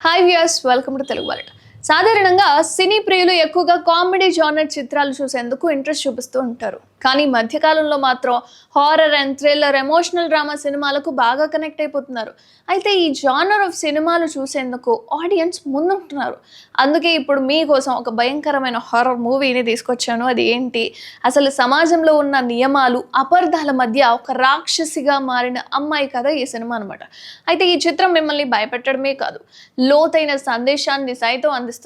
Hi viewers welcome to Telugu wallet సాధారణంగా సినీ ప్రియులు ఎక్కువగా కామెడీ జానర్ చిత్రాలు చూసేందుకు ఇంట్రెస్ట్ చూపిస్తూ ఉంటారు. కానీ మధ్యకాలంలో మాత్రం horror and thriller emotional drama సినిమాలకు బాగా కనెక్ట్ అయిపోతున్నారు. అయితే ఈ జానర్ ఆఫ్ సినిమాలు చూసేందుకు ఆడియన్స్ ముందుంటున్నారు. అందుకే ఇప్పుడు మీకోసం ఒక భయంకరమైన హారర్ మూవీని తీసుకొచ్చాను. అది ఏంటి? అసలు సమాజంలో ఉన్న నియమాలు అపర్ధాల మధ్య ఒక రాక్షసిగా మారిన అమ్మాయి కథ ఈ సినిమా అనమాట అయితే ఈ చిత్రం మిమ్మల్ని భయపెట్టడమే కాదు. లోతైన సందేశాన్ని సైతం అందిస్తుంది.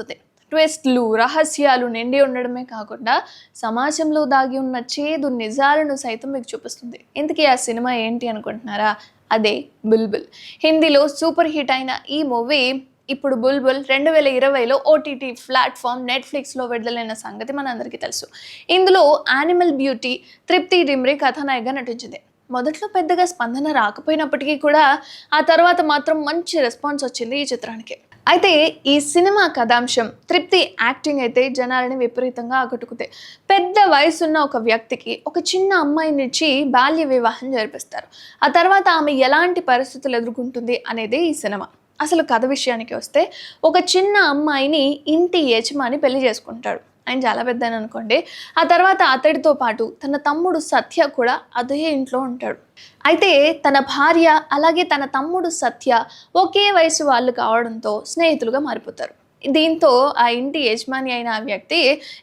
ట్విస్ట్లు రహస్యాలు నిండి ఉండడమే కాకుండా సమాజంలో దాగి ఉన్న చేదు నిజాలను సైతం మీకు చూపిస్తుంది. ఇంతకీ ఆ సినిమా ఏంటి అనుకుంటున్నారా? అదే బుల్బుల్. హిందీలో సూపర్ హిట్ అయిన ఈ మూవీ ఇప్పుడు బుల్బుల్ రెండు వేల ఇరవైలో ఓటీటీ ప్లాట్ఫామ్ నెట్ఫ్లిక్స్లో విడుదలైన సంగతి మనందరికీ తెలుసు. ఇందులో యానిమల్ బ్యూటీ తృప్తి డిమ్రి కథానాయిగా నటించింది. మొదట్లో పెద్దగా స్పందన రాకపోయినప్పటికీ కూడా ఆ తర్వాత మాత్రం మంచి రెస్పాన్స్ వచ్చింది ఈ చిత్రానికి. అయితే ఈ సినిమా కథాంశం తృప్తి యాక్టింగ్ అయితే జనాలని విపరీతంగా ఆకట్టుకుతాయి పెద్ద వయసున్న ఒక వ్యక్తికి ఒక చిన్న అమ్మాయినిచ్చి బాల్య వివాహం జరిపిస్తారు. ఆ తర్వాత ఆమె ఎలాంటి పరిస్థితులు ఎదుర్కొంటుంది అనేది ఈ సినిమా. అసలు కథ విషయానికి వస్తే ఒక చిన్న అమ్మాయిని ఇంటి యజమాని పెళ్ళి చేసుకుంటాడు. ఆయన చాలా పెద్ద అనుకోండి. ఆ తర్వాత అతడితో పాటు తన తమ్ముడు సత్య కూడా అదే ఇంట్లో ఉంటాడు. అయితే తన భార్య అలాగే తన తమ్ముడు సత్య ఒకే వయసు వాళ్ళు కావడంతో స్నేహితులుగా మారిపోతారు. దీంతో ఆ ఇంటి యజమాని అయిన ఆ వ్యక్తి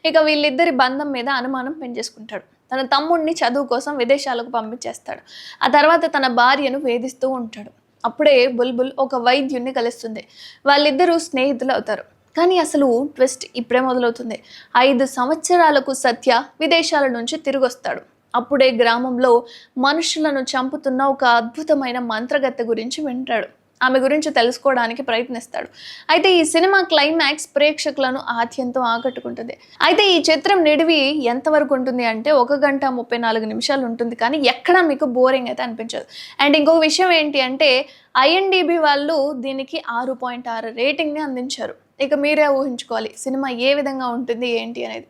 ఇక వీళ్ళిద్దరి బంధం మీద అనుమానం పెంచేసుకుంటాడు. తన తమ్ముడిని చదువు కోసం విదేశాలకు పంపించేస్తాడు. ఆ తర్వాత తన భార్యను వేధిస్తూ ఉంటాడు. అప్పుడే బుల్బుల్ ఒక వైద్యుడిని కలుస్తుంది. వాళ్ళిద్దరూ స్నేహితులు అవుతారు. కానీ అసలు ట్విస్ట్ ఇప్పుడే మొదలవుతుంది. ఐదు సంవత్సరాలకు సత్య విదేశాల నుంచి తిరిగొస్తాడు. అప్పుడే గ్రామంలో మనుషులను చంపుతున్న ఒక అద్భుతమైన మంత్రగత్తె గురించి వింటాడు. ఆమె గురించి తెలుసుకోవడానికి ప్రయత్నిస్తాడు. అయితే ఈ సినిమా క్లైమాక్స్ ప్రేక్షకులను ఆత్యంతం ఆకట్టుకుంటుంది. అయితే ఈ చిత్రం నిడివి ఎంతవరకు ఉంటుంది అంటే ఒక గంట ముప్పై నాలుగు నిమిషాలు ఉంటుంది. కానీ ఎక్కడా మీకు బోరింగ్ అయితే అనిపించదు. అండ్ ఇంకొక విషయం ఏంటి అంటే ఐఎన్డిబి వాళ్ళు దీనికి ఆరు పాయింట్ ఆరు రేటింగ్ని అందించారు. ఇక మీరే ఊహించుకోవాలి సినిమా ఏ విధంగా ఉంటుంది ఏంటి అనేది.